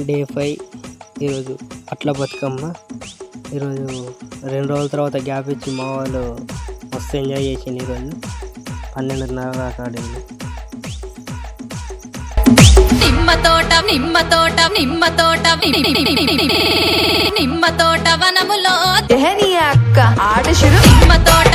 day five ఈరోజు అట్ల బతుకమ్మ ఈరోజు రెండు రోజుల తర్వాత గ్యాప్ ఇచ్చి మా వాళ్ళు మస్తు ఎంజాయ్ చేసింది ఈరోజు పన్నెండున్నర దాకా ఆడింది నిమ్మ తోట నిమ్మ తోట నిమ్మ తోట నిమ్మ తోట వనములో అక్క ఆట నిమ్మ తోట